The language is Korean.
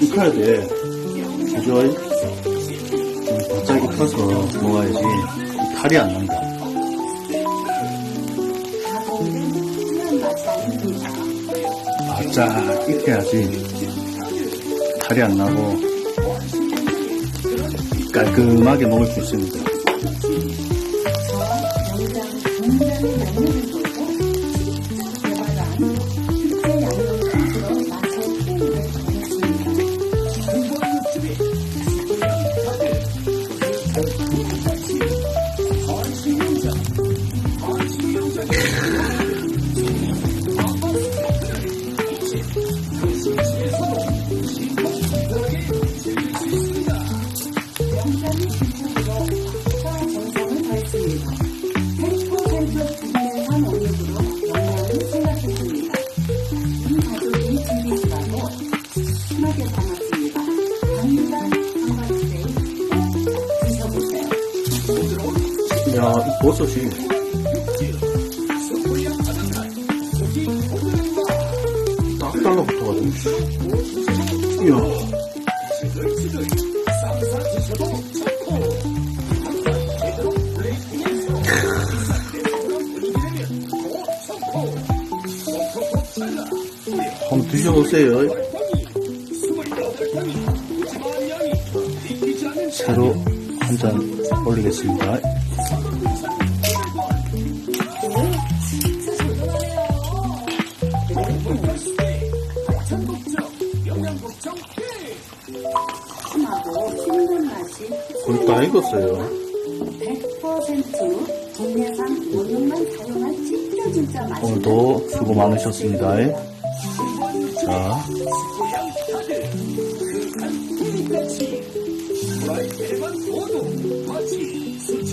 익혀야 돼. 그죠? 음, 바짝 익혀서 먹어야지 탈이 안 난다. 바짝 익혀야지 탈이 안 나고 깔끔하게 먹을 수 있습니다. 야, 이 버섯이. 딱 달라붙어가지고. 이야. 한번 드셔보세요. 새로 한 잔 올리겠습니다. 하고 씹는 맛이 거의 다 익었어요. 100% 국내산 원육만 사용한 진짜 진짜 맛있는 오늘도 수고 많으셨습니다. 자,